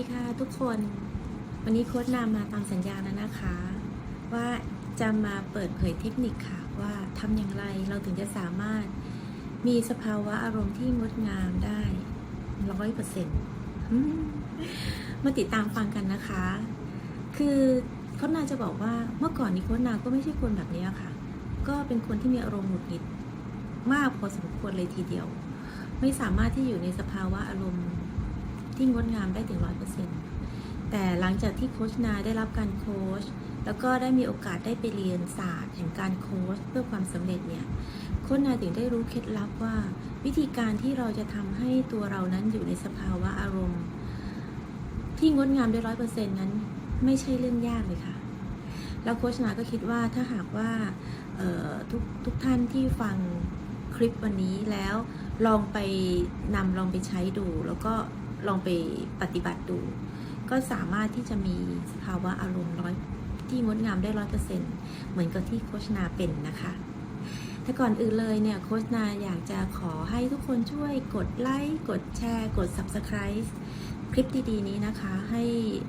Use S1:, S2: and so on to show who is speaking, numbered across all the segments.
S1: วัสดีค่ะทุกคน วันนี้โค้ดนามมาตามสัญญาแล้วนะคะ ว่าจะมาเปิดเผยเทคนิคค่ะ ว่าทำอย่างไรเราถึงจะสามารถมีสภาวะอารมณ์ที่งดงามได้ร้อยเปอร์เซ็นต์มาติดตามฟังกันนะคะ คือโค้ดนาจะบอกว่าเมื่อก่อนนี้โค้ดนาก็ไม่ใช่คนแบบนี้ค่ะ ก็เป็นคนที่มีอารมณ์หงุดหงิดมากพอสมควรเลยทีเดียว ไม่สามารถที่อยู่ในสภาวะอารมณ์ ที่งดงามได้ถึงร้อยเปอร์เซ็นต์แต่หลังจากที่โคชนาได้รับการโค้ชแล้วก็ได้มีโอกาสได้ไปเรียนศาสตร์แห่งการโค้ชเพื่อความสำเร็จเนี่ยโคชนาถึงได้รู้เคล็ดลับว่า วิธีการที่เราจะทำให้ตัวเรานั้นอยู่ในสภาวะอารมณ์ ที่งดงามได้ร้อยเปอร์เซ็นต์นั้นไม่ใช่เรื่องยากเลยค่ะ แล้วโคชนาก็คิดว่าถ้าหากว่าทุกทุกท่านที่ฟังคลิปวันนี้แล้วลองไปนำลองไปใช้ดู แล้วก็ ลองไปปฏิบัติดู ก็สามารถที่จะมีสภาวะอารมณ์ร้อยที่งดงามได้ร้อยเปอร์เซ็นเหมือนกับที่โคชนาเป็นนะคะแต่ก่อนอื่นเลยเนี่ยโคชนาอยากจะขอให้ทุกคนช่วยกดไลค์กดแชร์ กด Subscribe คลิปดีๆนี้นะคะ ให้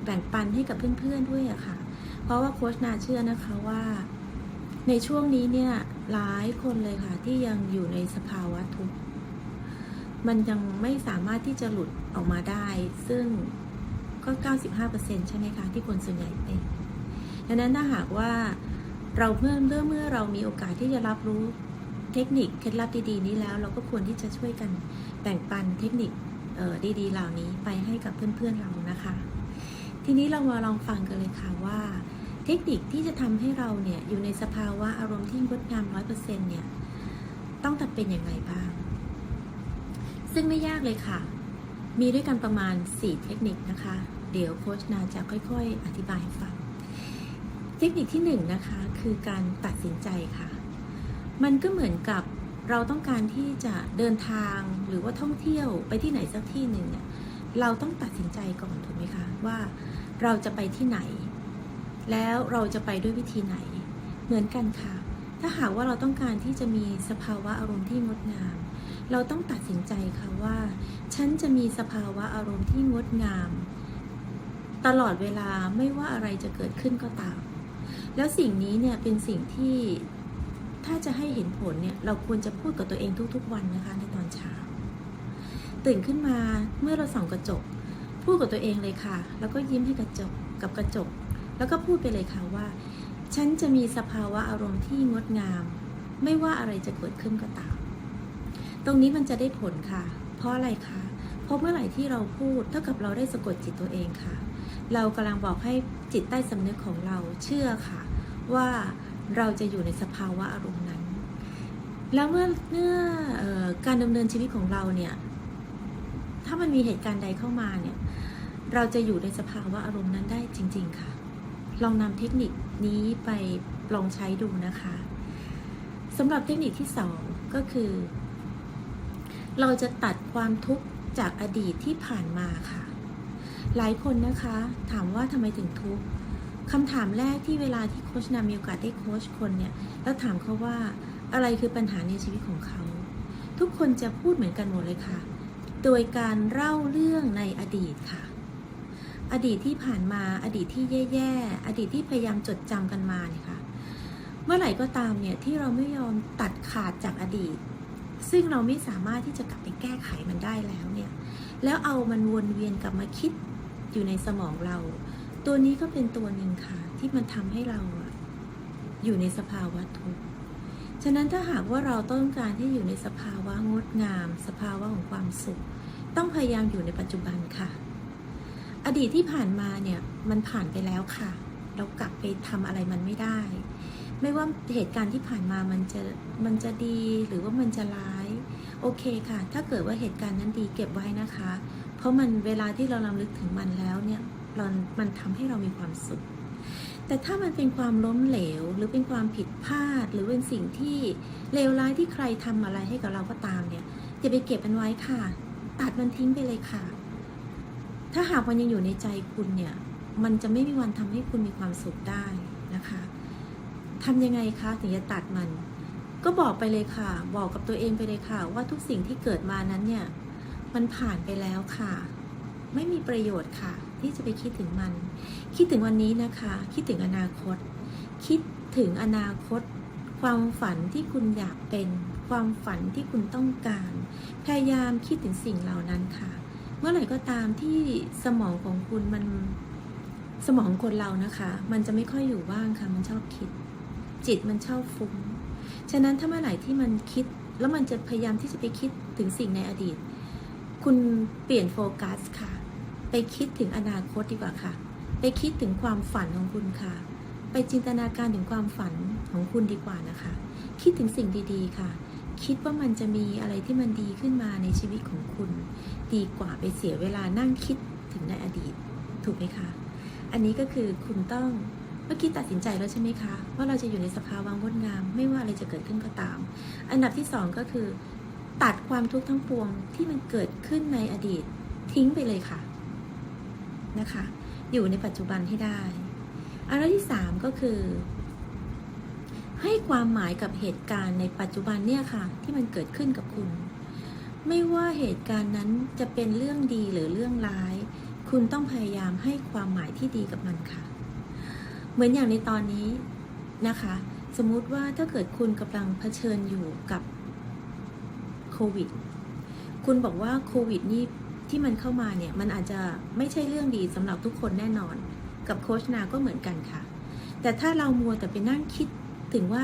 S1: แบ่งปันให้กับเพื่อนๆด้วยอะค่ะ เพราะว่าโคชนาเชื่อนะคะว่าในช่วงนี้เนี่ยหลายคนเลยค่ะที่ยังอยู่ในสภาวะทุกข์ มันยังไม่สามารถที่จะหลุดออกมาได้ ซึ่งก็ 95%ใช่ไหมคะ ที่คนส่วนใหญ่เป็นดังนั้นถ้าหากว่าเราเมื่อเมื่อเมื่อเรามีโอกาสที่จะรับรู้เทคนิคเคล็ดลับดีๆนี้แล้ว เราก็ควรที่จะช่วยกันแบ่งปันเทคนิคดีๆ เหล่านี้ไปให้กับเพื่อนๆเรานะคะ ทีนี้เรามาลองฟังกันเลยค่ะว่า เทคนิคที่จะทำให้เราเนี่ยอยู่ในสภาวะอารมณ์ที่งดงามร้อยเปอร์เซ็นต์เนี่ยต้องทำเป็นอย่างไรบ้าง ซึ่งไม่ยากเลยค่ะ มีด้วยกันประมาณ 4 เทคนิคนะคะ เดี๋ยวโค้ชนาจะค่อยๆ อธิบายให้ฟัง เทคนิคที่1นนะคะคือการตัดสินใจค่ะ มันก็เหมือนกับเราต้องการที่จะเดินทางหรือว่าท่องเที่ยวไปที่ไหนสักที่หนึ่งเนี่ยเราต้องตัดสินใจก่อนถูกไหมคะว่าเราจะไปที่ไหน แล้วเราจะไปด้วยวิธีไหน เหมือนกันค่ะ ถ้าหากว่าเราต้องการที่จะมีสภาวะอารมณ์ที่งดงาม เราต้องตัดสินใจค่ะว่า ฉันจะมีสภาวะอารมณ์ที่งดงาม ตลอดเวลาไม่ว่าอะไรจะเกิดขึ้นก็ตาม แล้วสิ่งนี้เนี่ยเป็นสิ่งที่ถ้าจะให้เห็นผลเนี่ยเราควรจะพูดกับตัวเองทุกๆ วันนะคะในตอนเช้า ตื่นขึ้นมาเมื่อเราส่องกระจก พูดกับตัวเองเลยค่ะ แล้วก็ยิ้มให้กระจกกับกระจก แล้วก็พูดไปเลยค่ะว่า ฉันจะมีสภาวะอารมณ์ที่งดงาม ไม่ว่าอะไรจะเกิดขึ้นก็ตาม ตรงนี้มันจะได้ผลค่ะ เพราะอะไรคะเพราะเมื่อไหร่ที่เราพูดเท่ากับเราได้สะกดจิตตัวเองค่ะ เรากำลังบอกให้จิตใต้สำนึกของเราเชื่อค่ะ ว่าเราจะอยู่ในสภาวะอารมณ์นั้น แล้วเมื่อเมื่อออการดำเนินชีวิตของเราเนี่ย ถ้ามันมีเหตุการณ์ใดเข้ามาเนี่ย เราจะอยู่ในสภาวะอารมณ์นั้นได้จริง ๆ ค่ะ ลองนำเทคนิคนี้ไปลองใช้ดูนะคะสำหรับเทคนิคที่สองก็คือ เราจะตัดความทุกข์จากอดีตที่ผ่านมาค่ะ หลายคนนะคะ ถามว่าทำไมถึงทุกข์คำถามแรกที่เวลาที่โคชนามีโอกาสได้โค้ชคนเนี่ยแล้วถามเขาว่าอะไรคือปัญหาในชีวิตของเขา ทุกคนจะพูดเหมือนกันหมดเลยค่ะ โดยการเล่าเรื่องในอดีตค่ะ อดีตที่ผ่านมาอดีตที่แย่ๆ อดีตที่พยายามจดจำกันมาเนี่ยค่ะ เมื่อไหร่ก็ตามเนี่ยที่เราไม่ยอมตัดขาดจากอดีต ซึ่งเราไม่สามารถที่จะกลับไปแก้ไขมันได้แล้วเนี่ย แล้วเอามันวนเวียนกลับมาคิดอยู่ในสมองเรา ตัวนี้ก็เป็นตัวหนึ่งค่ะ ที่มันทำให้เราอะอยู่ในสภาวะทุกข์ฉะนั้นถ้าหากว่าเราต้องการที่อยู่ในสภาวะงดงาม สภาวะของความสุข ต้องพยายามอยู่ในปัจจุบันค่ะ อดีตที่ผ่านมาเนี่ยมันผ่านไปแล้วค่ะ เรากลับไปทำอะไรมันไม่ได้ ไม่ว่าเหตุการณ์ที่ผ่านมามันจะมันจะดีหรือว่ามันจะร้าย โอเคค่ะ ถ้าเกิดว่าเหตุการณ์นั้นดีเก็บไว้นะคะ เพราะมันเวลาที่เราลำลึกถึงมันแล้วเนี่ยเรามันทำให้เรามีความสุข แต่ถ้ามันเป็นความล้มเหลว หรือเป็นความผิดพลาด หรือเป็นสิ่งที่เลวร้ายที่ใครทำอะไรให้กับเราก็ตามเนี่ยอย่าไปเก็บมันไว้ค่ะ ตัดมันทิ้งไปเลยค่ะ ถ้าหากมันยังอยู่ในใจคุณเนี่ย มันจะไม่มีวันทำให้คุณมีความสุขได้นะคะ ทำยังไงคะถึงจะตัดมัน ก็บอกไปเลยค่ะ บอกกับตัวเองไปเลยค่ะ ว่าทุกสิ่งที่เกิดมานั้นเนี่ย มันผ่านไปแล้วค่ะ ไม่มีประโยชน์ค่ะ ที่จะไปคิดถึงมัน คิดถึงวันนี้นะคะ คิดถึงอนาคต คิดถึงอนาคต ความฝันที่คุณอยากเป็น ความฝันที่คุณต้องการ พยายามคิดถึงสิ่งเหล่านั้นค่ะ เมื่อไหร่ก็ตามที่สมองของคุณมันสมองของคนเรานะคะ มันจะไม่ค่อยอยู่ว่างค่ะ มันชอบคิด จิตมันชอบฟุ้ง ฉะนั้นถ้าเมื่อไหร่ที่มันคิด แล้วมันจะพยายามที่จะไปคิดถึงสิ่งในอดีต คุณเปลี่ยนโฟกัสค่ะ ไปคิดถึงอนาคตดีกว่าค่ะ ไปคิดถึงความฝันของคุณค่ะ ไปจินตนาการถึงความฝันของคุณดีกว่านะคะ คิดถึงสิ่งดีๆค่ะ คิดว่ามันจะมีอะไรที่มันดีขึ้นมาในชีวิตของคุณ ดีกว่าไปเสียเวลานั่งคิดถึงในอดีต ถูกไหมคะ อันนี้ก็คือคุณต้อง เมื่อกี้ตัดสินใจแล้วใช่ไหมคะ ว่าเราจะอยู่ในสภาวะงดงาม ไม่ว่าอะไรจะเกิดขึ้นก็ตาม อันดับที่สองก็คือ ตัดความทุกข์ทั้งปวงที่มันเกิดขึ้นในอดีต ทิ้งไปเลยค่ะนะคะ อยู่ในปัจจุบันให้ได้ อันดับที่สามก็คือ ให้ความหมายกับเหตุการณ์ในปัจจุบันเนี่ยค่ะ ที่มันเกิดขึ้นกับคุณ ไม่ว่าเหตุการณ์นั้นจะเป็นเรื่องดีหรือเรื่องร้าย คุณต้องพยายามให้ความหมายที่ดีกับมันค่ะ เหมือนอย่างในตอนนี้นะคะ สมมุติว่าถ้าเกิดคุณกำลังเผชิญอยู่กับโควิด คุณบอกว่าโควิดนี่ที่มันเข้ามาเนี่ย มันอาจจะไม่ใช่เรื่องดีสำหรับทุกคนแน่นอน กับโคชนาก็เหมือนกันค่ะ แต่ถ้าเรามัวแต่ไปนั่งคิดถึงว่า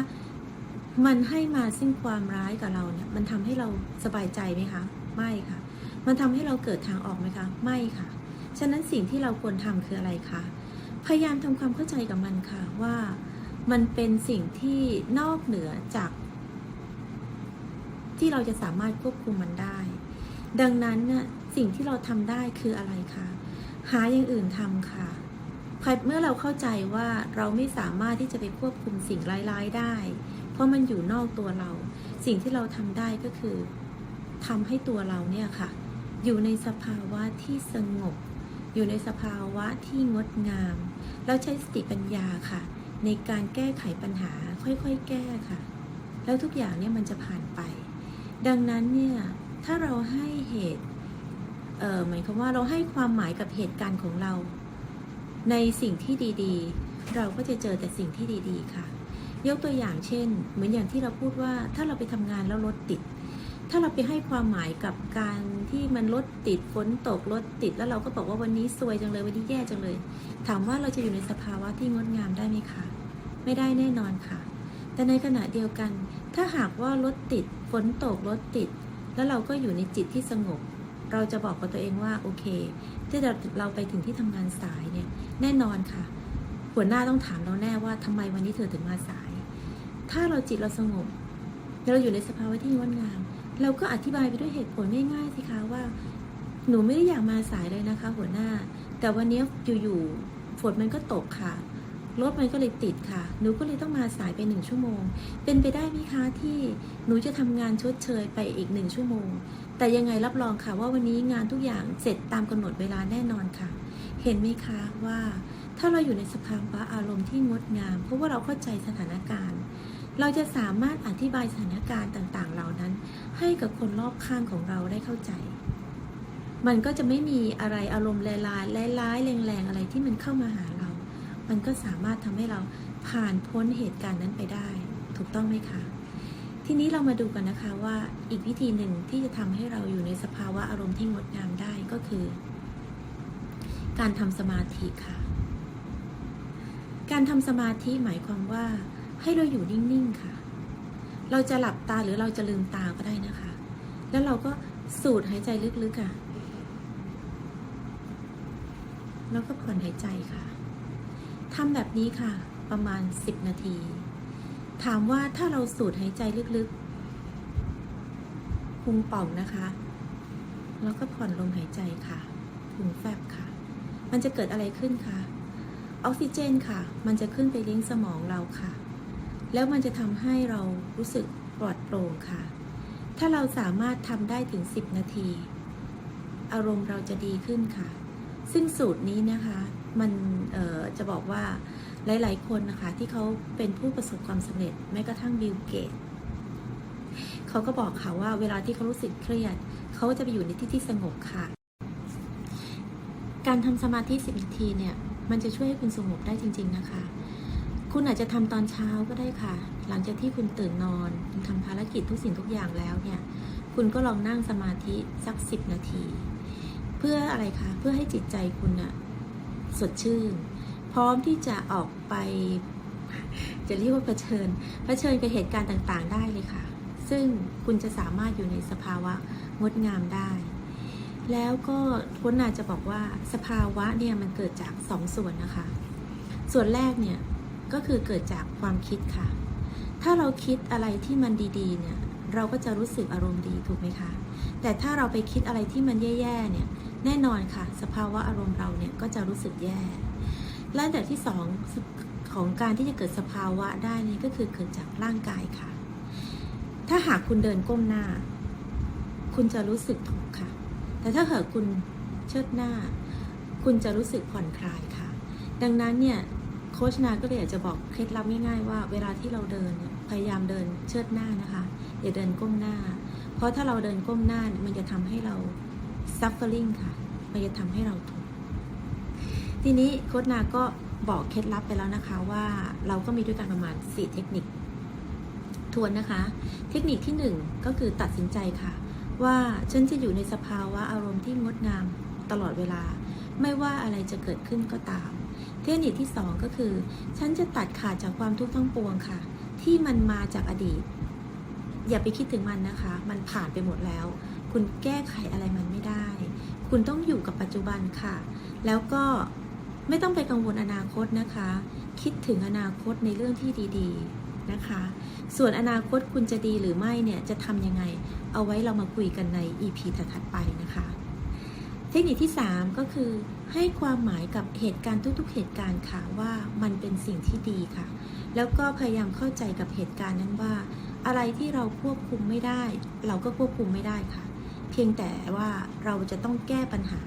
S1: มันให้มาซึ่งความร้ายกับเราเนี่ย มันทำให้เราสบายใจไหมคะ ไม่ค่ะ มันทำให้เราเกิดทางออกไหมคะ ไม่ค่ะ ฉะนั้นสิ่งที่เราควรทำคืออะไรคะ พยายามทำความเข้าใจกับมันค่ะว่ามันเป็นสิ่งที่นอกเหนือจาก ที่เราจะสามารถควบคุมมันได้ ดังนั้นเนี่ยสิ่งที่เราทำได้คืออะไรคะหาอย่างอื่นทำค่ะเมื่อเราเข้าใจว่าเราไม่สามารถที่จะไปควบคุมสิ่งร้ายๆได้ เพราะมันอยู่นอกตัวเรา สิ่งที่เราทำได้ก็คือทำให้ตัวเราเนี่ยค่ะ อยู่ในสภาวะที่สงบ อยู่ในสภาวะที่งดงามแล้วใช้สติปัญญาค่ะ ในการแก้ไขปัญหาค่อยๆ แก้ค่ะ แล้วทุกอย่างเนี่ยมันจะผ่านไป ดังนั้นเนี่ยถ้าเราให้เหตุเออหมายความว่าเราให้ความหมายกับเหตุการณ์ของเรา ในสิ่งที่ดีๆ เราก็จะเจอแต่สิ่งที่ดีๆ ค่ะ ยกตัวอย่างเช่น เหมือนอย่างที่เราพูดว่าถ้าเราไปทำงานแล้วรถติด ถ้าเราไปให้ความหมายกับการที่มันรถติดฝนตกรถติด แล้วเราก็บอกว่าวันนี้ซวยจังเลยวันนี้แย่จังเลย ถามว่าเราจะอยู่ในสภาวะที่งดงามได้ไหมคะ ไม่ได้แน่นอนค่ะ แต่ในขณะเดียวกัน ถ้าหากว่ารถติดฝนตกรถติด แล้วเราก็อยู่ในจิตที่สงบ เราจะบอกกับตัวเองว่าโอเค ที่เราเราไปถึงที่ทำงานสายเนี่ยแน่นอนค่ะ หัวหน้าต้องถามเราแน่ว่าทำไมวันนี้เธอถึงมาสาย ถ้าเราจิตเราสงบเราอยู่ในสภาวะที่งดงาม เราก็อธิบายไปด้วยเหตุผลง่ายๆสิคะว่า หนูไม่ได้อยากมาสายเลยนะคะ หัวหน้า แต่วันนี้อยู่ๆฝนมันก็ตกค่ะรถมันก็เลยติดค่ะ หนูก็เลยต้องมาสายไปหนึ่งชั่วโมง เป็นไปได้ไหมคะที่หนูจะทำงานชดเชยไปอีกหนึ่งชั่วโมง แต่ยังไงรับรองค่ะว่าวันนี้งานทุกอย่างเสร็จตามกำหนดเวลาแน่นอนค่ะ เห็นไหมคะว่าถ้าเราอยู่ในสภาวะอารมณ์ที่งดงาม เพราะว่าเราเข้าใจสถานการณ์ เราจะสามารถอธิบายสถานการณ์ต่างๆ เหล่านั้น ให้กับคนรอบข้างของเราได้เข้าใจ มันก็จะไม่มีอะไรอารมณ์ลายๆร้ายๆแรงๆอะไรที่มันเข้ามาหาเรา มันก็สามารถทำให้เราผ่านพ้นเหตุการณ์นั้นไปได้ ถูกต้องไหมคะ ทีนี้เรามาดูกันนะคะว่าอีกวิธีหนึ่งที่จะทำให้เราอยู่ในสภาวะอารมณ์ที่งดงามได้ก็คือ การทำสมาธิค่ะ การทำสมาธิหมายความว่าให้เราอยู่นิ่งๆค่ะ เราจะหลับตาหรือเราจะลืมตาก็ได้นะคะ แล้วเราก็สูดหายใจลึกๆค่ะ แล้วก็ผ่อนหายใจค่ะทำแบบนี้ค่ะ ประมาณ 10 นาที ถามว่าถ้าเราสูดหายใจลึกๆพุงป่องนะคะ แล้วก็ผ่อนลมหายใจค่ะพุงแฟบค่ะ มันจะเกิดอะไรขึ้นคะออกซิเจนค่ะ มันจะขึ้นไปเลี้ยงสมองเราค่ะ แล้วมันจะทำให้เรารู้สึกปลอดโปร่งค่ะ ถ้าเราสามารถทำได้ถึง 10 นาที อารมณ์เราจะดีขึ้นค่ะ ซึ่งสูตรนี้นะคะมันจะบอกว่าหลาย ๆ คนนะคะที่เขาเป็นผู้ประสบความสำเร็จแม้กระทั่งบิลเกตเขาก็บอกค่ะว่าเวลาที่เขารู้สึกเครียด เขาจะไปอยู่ในที่ที่สงบค่ะ การทำสมาธิ 10 นาทีเนี่ย มันจะช่วยให้คุณสงบได้จริง ๆ นะคะ คุณอาจจะทำตอนเช้าก็ได้ค่ะ หลังจากที่คุณตื่นนอน คุณทำภารกิจทุกสิ่งทุกอย่างแล้วเนี่ย คุณก็ลองนั่งสมาธิสัก10นาที เพื่ออะไรคะ เพื่อให้จิตใจคุณน่ะสดชื่น พร้อมที่จะออกไป จะเรียกว่าเผชิญ เผชิญกับเหตุการณ์ต่างๆ ได้เลยค่ะ ซึ่งคุณจะสามารถอยู่ในสภาวะงดงามได้ แล้วก็พ้นนาจจะบอกว่าสภาวะเนี่ยมันเกิดจากสองส่วนนะคะ ส่วนแรกเนี่ย ก็คือเกิดจากความคิดค่ะ ถ้าเราคิดอะไรที่มันดีๆ เนี่ย เราก็จะรู้สึกอารมณ์ดีถูกไหมคะ แต่ถ้าเราไปคิดอะไรที่มันแย่ๆ เนี่ย แน่นอนค่ะ สภาวะอารมณ์เราเนี่ยก็จะรู้สึกแย่ และอันดับที่สองของการที่จะเกิดสภาวะได้นี่ก็คือเกิดจากร่างกายค่ะ ถ้าหากคุณเดินก้มหน้า คุณจะรู้สึกถูกค่ะ แต่ถ้าหากคุณเชิดหน้า คุณจะรู้สึกผ่อนคลายค่ะ ดังนั้นเนี่ย โคชนาก็เลยอยากจะบอกเคล็ดลับง่ายๆ ว่าเวลาที่เราเดินเนี่ยพยายามเดินเชิดหน้านะคะอย่าเดินก้มหน้า เพราะถ้าเราเดินก้มหน้ามันจะทำให้เรา suffering ค่ะ มันจะทำให้เราทุกข์ทีนี้โคชนาก็บอกเคล็ดลับไปแล้วนะคะว่าเราก็มีด้วยกันประมาณ 4 เทคนิค ทวนนะคะ เทคนิคที่ 1 ก็คือตัดสินใจค่ะ ว่าฉันจะอยู่ในสภาวะอารมณ์ที่งดงามตลอดเวลา ไม่ว่าอะไรจะเกิดขึ้นก็ตาม เทคนิคที่ 2 ก็คือ ฉันจะตัดขาดจากความทุกข์ทั้งปวงค่ะ ที่มันมาจากอดีต อย่าไปคิดถึงมันนะคะ มันผ่านไปหมดแล้ว คุณแก้ไขอะไรมันไม่ได้ คุณต้องอยู่กับปัจจุบันค่ะ แล้วก็ไม่ต้องไปกังวลอนาคตนะคะ คิดถึงอนาคตในเรื่องที่ดีๆนะคะ ส่วนอนาคตคุณจะดีหรือไม่เนี่ยจะทำยังไง เอาไว้เรามาคุยกันใน EP ถัดๆไปนะคะ เทคนิคที่ 3 ก็คือให้ความหมายกับเหตุการณ์ทุกๆ เหตุการณ์ค่ะว่ามันเป็นสิ่งที่ดีค่ะ แล้วก็พยายามเข้าใจกับเหตุการณ์นั้นว่า อะไรที่เราควบคุมไม่ได้ เราก็ควบคุมไม่ได้ค่ะ เพียงแต่ว่าเราจะต้องแก้ปัญหา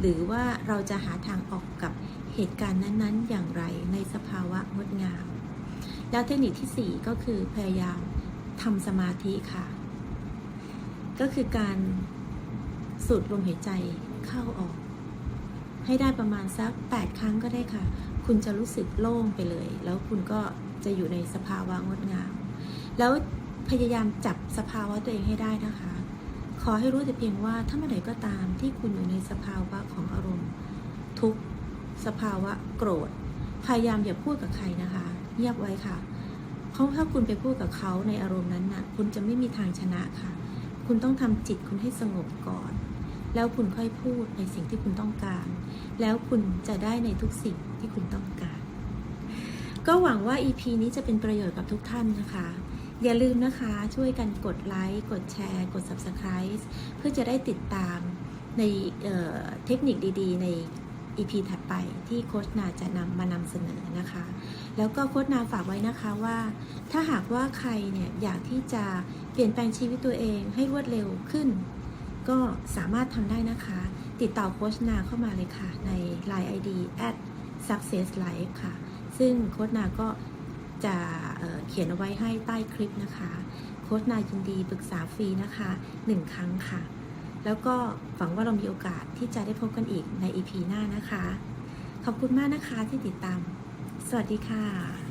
S1: หรือว่าเราจะหาทางออกกับเหตุการณ์นั้นๆ อย่างไรในสภาวะงดงาม แล้วเทคนิคที่ 4 ก็คือพยายามทำสมาธิค่ะ ก็คือการ สูดลมหายใจเข้าออก ให้ได้ประมาณสัก 8 ครั้งก็ได้ค่ะ คุณจะรู้สึกโล่งไปเลย แล้วคุณก็จะอยู่ในสภาวะงดงาม แล้วพยายามจับสภาวะตัวเองให้ได้นะคะ ขอให้รู้แต่เพียงว่าถ้าเมื่อไหร่ก็ตามที่คุณอยู่ในสภาวะของอารมณ์ ทุกสภาวะโกรธ พยายามอย่าพูดกับใครนะคะ เงียบไว้ค่ะเพราะถ้าคุณไปพูดกับเขาในอารมณ์นั้นน่ะ คุณจะไม่มีทางชนะค่ะ คุณต้องทำจิตคุณให้สงบก่อน แล้วคุณค่อยพูดในสิ่งที่คุณต้องการ แล้วคุณจะได้ในทุกสิ่งที่คุณต้องการ ก็หวังว่า EP นี้จะเป็นประโยชน์กับทุกท่านนะคะ อย่าลืมนะคะช่วยกันกดไลค์ กดแชร์ กด Subscribe เพื่อจะได้ติดตามในเเทคนิคดีๆ ใน EP ถัดไปที่โค้ชนาจะนำมานำเสนอนะคะ แล้วก็โค้ชนาฝากไว้นะคะว่า ถ้าหากว่าใครเนี่ยอยากที่จะเปลี่ยนแปลงชีวิตตัวเองให้รวดเร็วขึ้น ก็สามารถทำได้นะคะ ติดต่อโค้ชนาเข้ามาเลยค่ะ ใน Line ID at success life ค่ะ ซึ่งโค้ชนาก็จะเเขียนเอาไว้ให้ใต้คลิปนะคะ โค้ชนายินดีปรึกษาฟรีนะคะ 1 ครั้งค่ะ แล้วก็หวังว่าเรามีโอกาสที่จะได้พบกันอีกใน EP หน้านะคะ ขอบคุณมากนะคะที่ติดตาม สวัสดีค่ะ